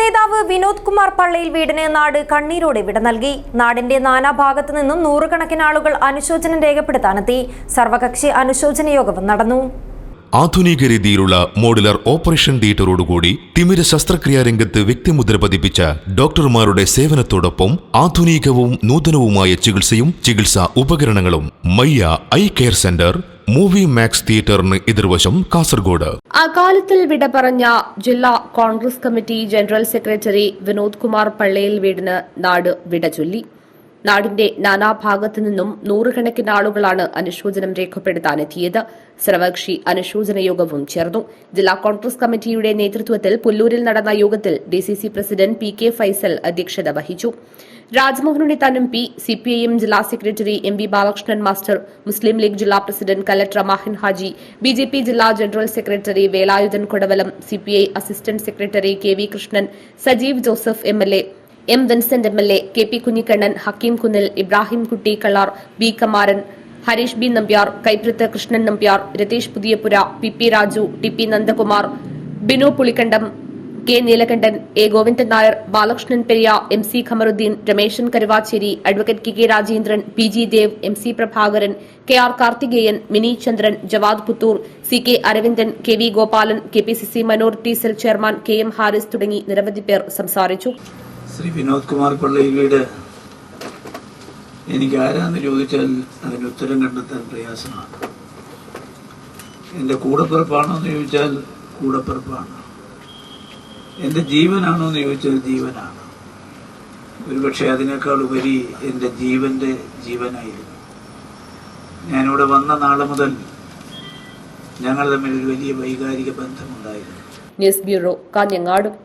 നേതാവ് വിനോദ് കുമാർ പള്ളയിൽ വീടിന് നാട് കണ്ണീരോടെ വിട നൽകി. നാടിന്റെ നാനാഭാഗത്തു നിന്നും നൂറുകണക്കിന് ആളുകൾ അനുശോചനം രേഖപ്പെടുത്താനെത്തി. സർവകക്ഷി അനുശോചന യോഗവും നടന്നു. ആധുനിക രീതിയിലുള്ള മോഡുലർ ഓപ്പറേഷൻ തിയേറ്ററോടുകൂടി തിമിര ശസ്ത്രക്രിയാ രംഗത്ത് വ്യക്തിമുദ്ര പതിപ്പിച്ച ഡോക്ടർമാരുടെ സേവനത്തോടൊപ്പം ആധുനികവും നൂതനവുമായ ചികിത്സയും ചികിത്സാ ഉപകരണങ്ങളും Mayya eye care centre movie max തിയേറ്ററിന് എതിർവശം കാസർഗോഡ്. അകാലത്തിൽ വിട പറഞ്ഞ ജില്ലാ Congress committee general secretary Vinod Kumar പള്ളയിൽ വീടിന് നാട് വിട ചൊല്ലി. നാടിന്റെ നാനാഭാഗത്തു നിന്നും നൂറുകണക്കിന് ആളുകളാണ് അനുശോചനം രേഖപ്പെടുത്താനെത്തിയത്. സർവകക്ഷി അനുശോചന യോഗവും ചേർന്നു. ജില്ലാ കോൺഗ്രസ് കമ്മിറ്റിയുടെ നേതൃത്വത്തിൽ പുല്ലൂരിൽ നടന്ന യോഗത്തിൽ DCC president P K Faisal അധ്യക്ഷത വഹിച്ചു. Rajmohan Unnithan M P CPIM ജില്ലാ secretary M V Balakrishnan master Muslim League ജില്ലാ പ്രസിഡന്റ് കലക്ടർ മാഹിൻ ഹാജി ബിജെപി ജില്ലാ general secretary Velayudhan Kodavalam CPI assistant secretary K V Krishnan Sajeev Joseph M L A M Vincent M L A K P Kunhikannan Hakeem Kunnil Ibrahim Kutty Kallar B Kamaran Harish B Nambiar Kaiprath Krishnan Nambiar Ratheesh Puthiyapura P P Raju T P Nandakumar Binu Pulikkandam K Neelakandan A Govindan Nair Balakrishnan Periya M C Khamaruddin Rameshan Karuvacheri advocate K K Rajendran P G Dev M C Prabhakaran K R Karthikeyan Mini Chandran Javad Puthur C K Aravindan K V Gopalan K P C C minority cell chairman K M Haris തുടങ്ങി നിരവധി പേർ സംസാരിച്ചു. ശ്രീ വിനോദ് കുമാർ പള്ളിയിലൂടെ എനിക്ക് ആരാന്ന് ചോദിച്ചാൽ അതിന് ഉത്തരം കണ്ടെത്താൻ പ്രയാസമാണ്. എന്റെ കൂടപ്പിറപ്പാണോ എന്ന് ചോദിച്ചാൽ കൂടപ്പിറപ്പാണ്. എന്റെ ജീവനാണോ എന്ന് ചോദിച്ചാൽ ജീവനാണ്. ഒരുപക്ഷെ അതിനേക്കാൾ ഉപരി എന്റെ ജീവന്റെ ജീവനായിരുന്നു. ഞാനിവിടെ വന്ന നാളെ മുതൽ ഞങ്ങൾ തമ്മിൽ ഒരു വലിയ വൈകാരിക ബന്ധമുണ്ടായിരുന്നു. News bureau Kanhangad.